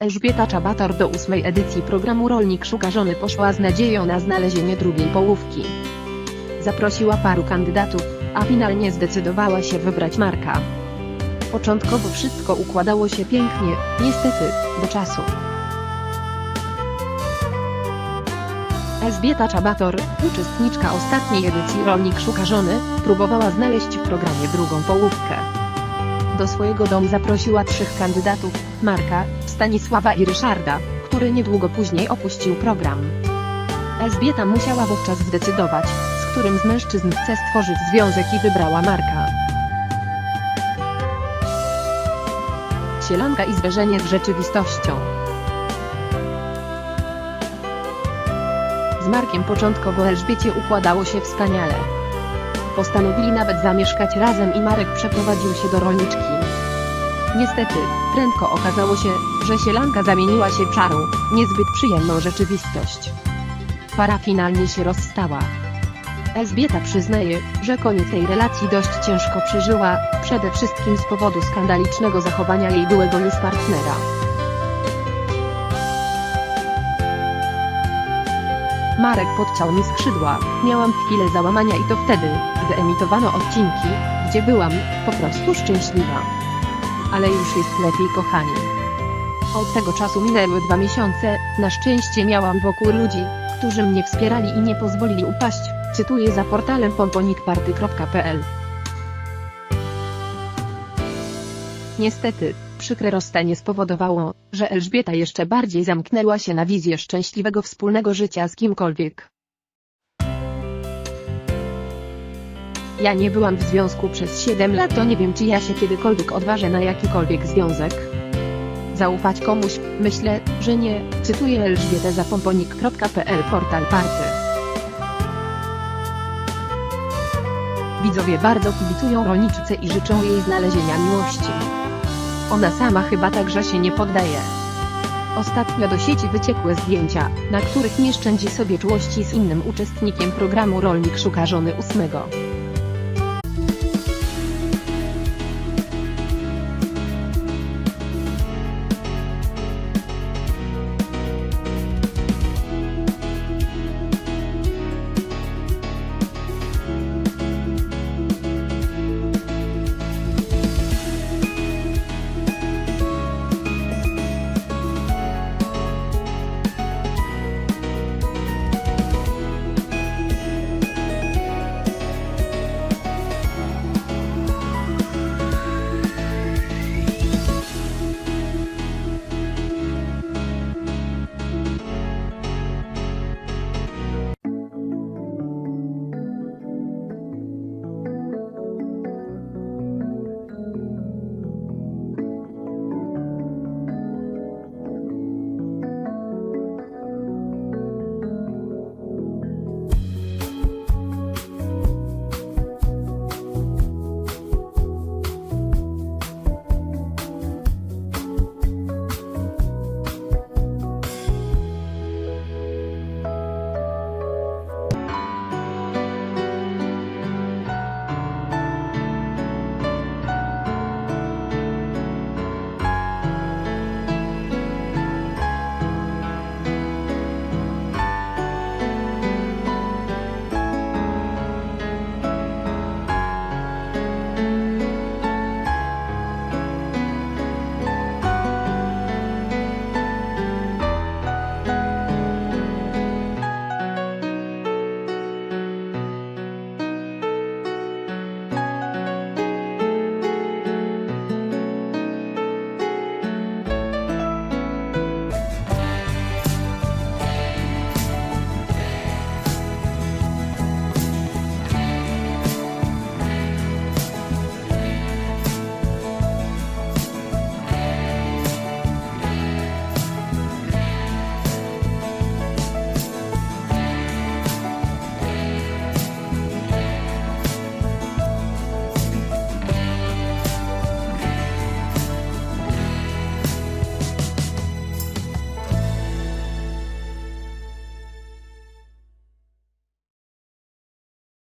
Elżbieta Czabator do ósmej edycji programu Rolnik Szuka Żony poszła z nadzieją na znalezienie drugiej połówki. Zaprosiła paru kandydatów, a finalnie zdecydowała się wybrać Marka. Początkowo wszystko układało się pięknie, niestety, do czasu. Elżbieta Czabator, uczestniczka ostatniej edycji Rolnik Szuka Żony, próbowała znaleźć w programie drugą połówkę. Do swojego domu zaprosiła trzech kandydatów, Marka, Stanisława i Ryszarda, który niedługo później opuścił program. Elżbieta musiała wówczas zdecydować, z którym z mężczyzn chce stworzyć związek i wybrała Marka. Sielanka i zderzenie z rzeczywistością. Z Markiem początkowo Elżbiecie układało się wspaniale. Postanowili nawet zamieszkać razem i Marek przeprowadził się do rolniczki. Niestety, prędko okazało się, że sielanka zamieniła się w szarą, niezbyt przyjemną rzeczywistość. Para finalnie się rozstała. Elżbieta przyznaje, że koniec tej relacji dość ciężko przeżyła, przede wszystkim z powodu skandalicznego zachowania jej byłego już partnera. Marek podciął mi skrzydła, miałam chwilę załamania i to wtedy, gdy emitowano odcinki, gdzie byłam, po prostu szczęśliwa. Ale już jest lepiej kochani. Od tego czasu minęły dwa miesiące, na szczęście miałam wokół ludzi, którzy mnie wspierali i nie pozwolili upaść, cytuję za portalem pomponikparty.pl. Niestety, przykre rozstanie spowodowało, że Elżbieta jeszcze bardziej zamknęła się na wizję szczęśliwego wspólnego życia z kimkolwiek. Ja nie byłam w związku przez 7 lat, to nie wiem czy ja się kiedykolwiek odważę na jakikolwiek związek. Zaufać komuś, myślę, że nie, cytuję Elżbietę za pomponik.pl portal party. Widzowie bardzo kibicują rolniczce i życzą jej znalezienia miłości. Ona sama chyba także się nie poddaje. Ostatnio do sieci wyciekły zdjęcia, na których nie szczędzi sobie czułości z innym uczestnikiem programu Rolnik Szuka Żony ósmego.